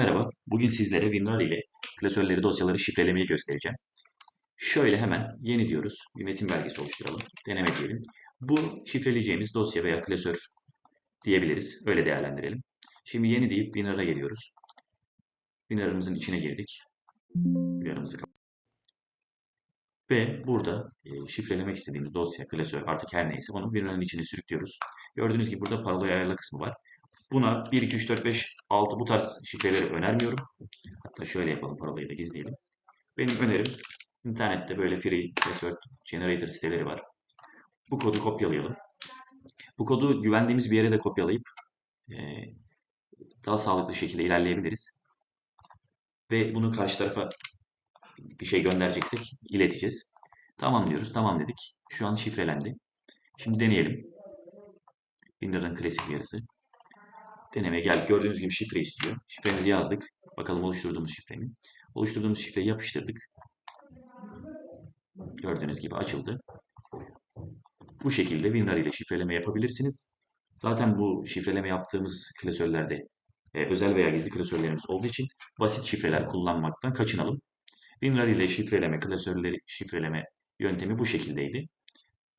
Merhaba, bugün sizlere WinRAR ile klasörleri, dosyaları şifrelemeyi göstereceğim. Şöyle hemen yeni diyoruz, bir metin belgesi oluşturalım, deneme diyelim. Bu şifreleyeceğimiz dosya veya klasör diyebiliriz, öyle değerlendirelim. Şimdi yeni deyip WinRAR'a geliyoruz. WinRAR'ımızın içine girdik. WinRAR'ımızı kapat- Ve burada e, şifrelemek istediğimiz dosya, klasör artık her neyse onu WinRAR'ın içine sürüklüyoruz. Gördüğünüz gibi burada parolayı ayarla kısmı var. Buna 1, 2, 3, 4, 5, 6 bu tarz şifreleri önermiyorum. Hatta şöyle yapalım parolayı da gizleyelim. Benim önerim internette böyle free password generator siteleri var. Bu kodu kopyalayalım. Bu kodu güvendiğimiz bir yere de kopyalayıp e, daha sağlıklı şekilde ilerleyebiliriz. Ve bunu karşı tarafa bir şey göndereceksek ileteceğiz. Tamam diyoruz. Tamam dedik. Şu an şifrelendi. Şimdi deneyelim. Windows klasik uyarısı. Deneme gel. Gördüğünüz gibi şifre istiyor. Şifremizi yazdık. Bakalım oluşturduğumuz şifre mi? Oluşturduğumuz şifreyi yapıştırdık. Gördüğünüz gibi açıldı. Bu şekilde WinRAR ile şifreleme yapabilirsiniz. Zaten bu şifreleme yaptığımız klasörlerde e, özel veya gizli klasörlerimiz olduğu için basit şifreler kullanmaktan kaçınalım. WinRAR ile şifreleme, klasörleri şifreleme yöntemi bu şekildeydi.